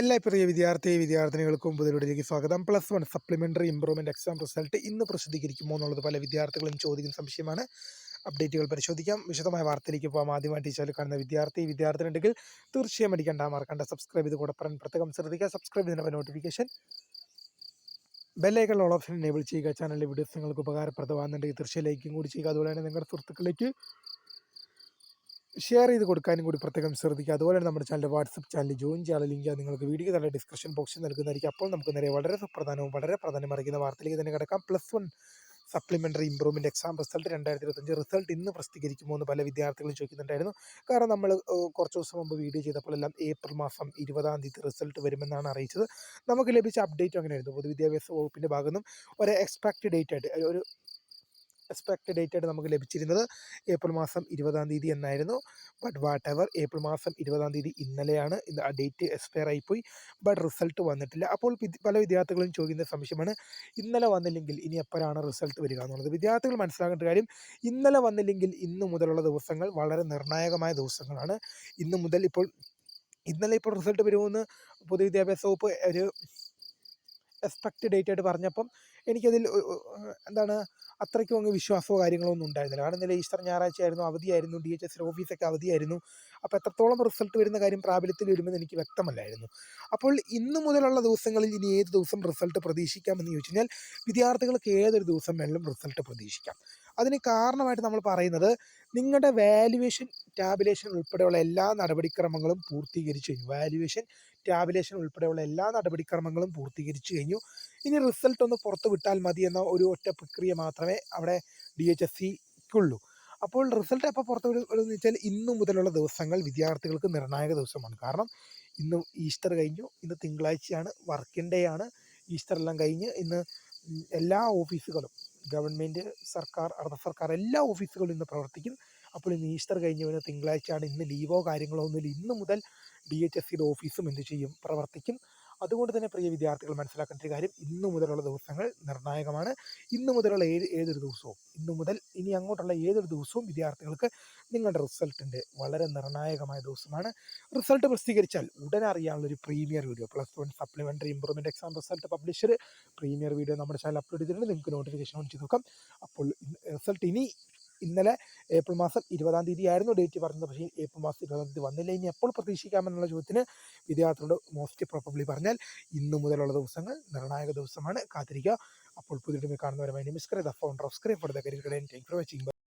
എല്ലാ പ്രിയ വിദ്യാർത്ഥി വിദ്യാർത്ഥിനികൾക്കും പുതിയ സ്വാഗതം. Plus one supplementary improvement exam result ഇന്ന് പ്രസിദ്ധീകരിക്കുമോ എന്നുള്ളത് പല വിദ്യാർത്ഥികളും ചോദിക്കുന്ന സംശയമാണ്. അപ്ഡേറ്റുകൾ പരിശോധിക്കാം. വിശദമായ വാർത്തയിലേക്ക് പോകാം ആദ്യമായി ടീച്ചറിൽ കാണുന്ന വിദ്യാർത്ഥി വിദ്യാർത്ഥി ഉണ്ടെങ്കിൽ തീർച്ചയായും അടിക്കേണ്ട മാർക്കണ്ട സബ്സ്ക്രൈബ് ചെയ്ത് കൂടെ പറയാൻ പ്രത്യേകം ശ്രദ്ധിക്കുക. സബ്സ്ക്രൈബ് ചെയ്യുന്ന നോട്ടിഫിക്കേഷൻ ബെല്ലൈക്കൺ ഓപ്ഷൻ എനേബിൾ ചെയ്യുക. ചാനലിലെ വീഡിയോസ് നിങ്ങൾക്ക് ഉപകാരപ്രദമാകുന്നുണ്ടെങ്കിൽ തീർച്ചയായും ലൈക്കും കൂടി ചെയ്യുക. അതുപോലെ തന്നെ നിങ്ങളുടെ സുഹൃത്തുക്കളിലേക്ക് ഷെയർ ചെയ്ത് കൊടുക്കാനും കൂടി പ്രത്യേകം ശ്രദ്ധിക്കുക. അതുപോലെ തന്നെ നമ്മുടെ ചാനൽ വാട്സപ്പ് ചാനൽ ജോയിൻ ചെയ്യാനുള്ള ലിങ്ക് നിങ്ങൾക്ക് വീഡിയോ തന്നെ ഡിസ്ക്രിപ്ഷൻ ബോക്സിൽ നൽകുന്നതായിരിക്കും. അപ്പോൾ നമുക്ക് നേരെ വളരെ സുപ്രധാനവും വളരെ പ്രാധാന്യം അറിയിക്കുന്ന വാർത്തയിലേക്ക് തന്നെ കിടക്കാം. Plus one supplementary improvement exam result രണ്ടായിരത്തി ഇരുപത്തഞ്ച് റിസൾട്ട് ഇന്ന് പ്രസിദ്ധീകരിക്കുമോ എന്ന് പല വിദ്യാർത്ഥികളും ചോദിക്കുന്നുണ്ടായിരുന്നു. കാരണം നമ്മൾ കുറച്ച് ദിവസം മുമ്പ് വീഡിയോ ചെയ്തപ്പോഴെല്ലാം ഏപ്രിൽ മാസം ഇരുപതാം തീയതി റിസൾട്ട് വരുമെന്നാണ് അറിയിച്ചത്. നമുക്ക് ലഭിച്ച അപ്ഡേറ്റ് അങ്ങനെയായിരുന്നു. പൊതുവിദ്യാഭ്യാസ വകുപ്പിന്റെ ഭാഗത്തു നിന്നും ഒരു എക്സ്പെക്റ്റ് ഡേറ്റ് ആയിട്ട് ഒരു എക്സ്പെക്ട് ഡേറ്റ് ആയിട്ട് നമുക്ക് ലഭിച്ചിരുന്നത് ഏപ്രിൽ മാസം ഇരുപതാം തീയതി എന്നായിരുന്നു. ബട്ട് വാട്ട് എവർ ഏപ്രിൽ മാസം ഇരുപതാം തീയതി ഇന്നലെയാണ്. ഇന്ന് ആ ഡേറ്റ് എക്സ്പയർ ആയിപ്പോയി. ബട്ട് റിസൾട്ട് വന്നിട്ടില്ല. അപ്പോൾ പല വിദ്യാർത്ഥികളും ചോദിക്കുന്ന സംശയമാണ് ഇന്നലെ വന്നില്ലെങ്കിൽ ഇനി എപ്പോഴാണ് റിസൾട്ട് വരിക എന്നുള്ളത്? വിദ്യാർത്ഥികൾ മനസ്സിലാക്കേണ്ട കാര്യം ഇന്നലെ വന്നില്ലെങ്കിൽ ഇന്ന് മുതലുള്ള ദിവസങ്ങൾ വളരെ നിർണായകമായ ദിവസങ്ങളാണ്. ഇന്ന് മുതൽ ഇപ്പോൾ ഇന്നലെ ഇപ്പോൾ റിസൾട്ട് വരുമെന്ന് പൊതുവിദ്യാഭ്യാസ വകുപ്പ് ഒരു എക്സ്പെക്ട് ഡേറ്റ് ആയിട്ട് പറഞ്ഞപ്പം എനിക്കതിൽ എന്താണ് അത്രയ്ക്കും അങ്ങ് വിശ്വാസമോ കാര്യങ്ങളോ ഒന്നും ഉണ്ടായിരുന്നില്ല. കാരണം ഇന്നലെ ഈസ്റ്റർ ഞായറാഴ്ച ആയിരുന്നു അവധിയായിരുന്നു ഡി എച്ച് എസ് ഓഫീസൊക്കെ അവധിയായിരുന്നു. അപ്പോൾ എത്രത്തോളം റിസൾട്ട് വരുന്ന കാര്യം പ്രാബല്യത്തിൽ വരുമെന്ന് എനിക്ക് വ്യക്തമല്ലായിരുന്നു. അപ്പോൾ ഇന്ന് മുതലുള്ള ദിവസങ്ങളിൽ ഇനി ഏത് ദിവസം റിസൾട്ട് പ്രതീക്ഷിക്കാമെന്ന് ചോദിച്ചു കഴിഞ്ഞാൽ വിദ്യാർത്ഥികൾക്ക് ഏതൊരു ദിവസം വേണമെങ്കിലും റിസൾട്ട് പ്രതീക്ഷിക്കാം. അതിന് കാരണമായിട്ട് നമ്മൾ പറയുന്നത് നിങ്ങളുടെ വാല്യുവേഷൻ ടാബുലേഷൻ ഉൾപ്പെടെയുള്ള എല്ലാ നടപടിക്രമങ്ങളും പൂർത്തീകരിച്ചു കഴിഞ്ഞു. വാല്യുവേഷൻ ടാബുലേഷൻ ഉൾപ്പെടെയുള്ള എല്ലാ നടപടിക്രമങ്ങളും പൂർത്തീകരിച്ചു കഴിഞ്ഞു. ഇനി റിസൾട്ട് ഒന്ന് പുറത്ത് വിട്ടാൽ മതി എന്ന ഒരു ഒറ്റ പ്രക്രിയ മാത്രമേ അവിടെ ഡി എച്ച് എസ് സിക്കുള്ളൂ അപ്പോൾ റിസൾട്ട് എപ്പോൾ പുറത്ത് വിടുമെന്ന് വെച്ചാൽ ഇന്നു മുതലുള്ള ദിവസങ്ങൾ വിദ്യാർത്ഥികൾക്ക് നിർണായക ദിവസമാണ്. കാരണം ഇന്ന് ഈസ്റ്റർ കഴിഞ്ഞു ഇന്ന് തിങ്കളാഴ്ചയാണ് വർക്കിംഗ് ഡേ ആണ് ഈസ്റ്റർ എല്ലാം കഴിഞ്ഞ് ഇന്ന് എല്ലാ ഓഫീസുകളും ഗവൺമെന്റ് സർക്കാർ അർദ്ധ സർക്കാർ എല്ലാ ഓഫീസുകളും ഇന്ന് പ്രവർത്തിക്കും. അപ്പോൾ ഇന്ന് ഈസ്റ്റർ കഴിഞ്ഞ് വരുന്ന തിങ്കളാഴ്ചയാണ് ഇന്ന് ലീവോ കാര്യങ്ങളോ ഒന്നുമില്ല. ഇന്ന് മുതൽ ഡി എച്ച് എസ് സിയുടെ ഓഫീസും എന്ത് ചെയ്യും? പ്രവർത്തിക്കും. അതുകൊണ്ട് തന്നെ പ്രിയ വിദ്യാർത്ഥികൾ മനസ്സിലാക്കേണ്ട ഒരു കാര്യം ഇന്നു മുതലുള്ള ദിവസങ്ങൾ നിർണായകമാണ്. ഇന്നു മുതലുള്ള ഏത് ഏതൊരു ദിവസവും ഇന്നു മുതൽ ഇനി അങ്ങോട്ടുള്ള ഏതൊരു ദിവസവും വിദ്യാർത്ഥികൾക്ക് നിങ്ങളുടെ റിസൾട്ടിന്റെ വളരെ നിർണായകമായ ദിവസമാണ്. റിസൾട്ട് പ്രസിദ്ധീകരിച്ചാൽ ഉടനെ അറിയാനുള്ള ഒരു premiere video plus one supplementary improvement exam result publisher premiere video നമ്മുടെ ചാനൽ അപ്ലോഡ് ചെയ്തിട്ടുണ്ട്. നിങ്ങൾക്ക് നോട്ടിഫിക്കേഷൻ ഓൺ ചെയ്ത് നോക്കാം. അപ്പോൾ റിസൾട്ട് ഇനി ഇന്നലെ ഏപ്രിൽ മാസം ഇരുപതാം തീയതി ആയിരുന്നു ഡേറ്റ് പറഞ്ഞത്. പക്ഷേ ഏപ്രിൽ മാസം ഇരുപതാം തീയതി വന്നില്ല. ഇനി എപ്പോൾ പ്രതീക്ഷിക്കാമെന്നുള്ള ചോദ്യത്തിന് വിദ്യാർത്ഥികളോട് മോസ്റ്റ് പ്രോബബ്ലി പറഞ്ഞാൽ ഇന്നു മുതലുള്ള ദിവസങ്ങൾ നിർണായക ദിവസമാണ്. കാത്തിരിക്കുക. അപ്പോൾ പുതിയ കാണുന്നവരുമായി നമസ്കാരം the founder of screen for the career thank for watching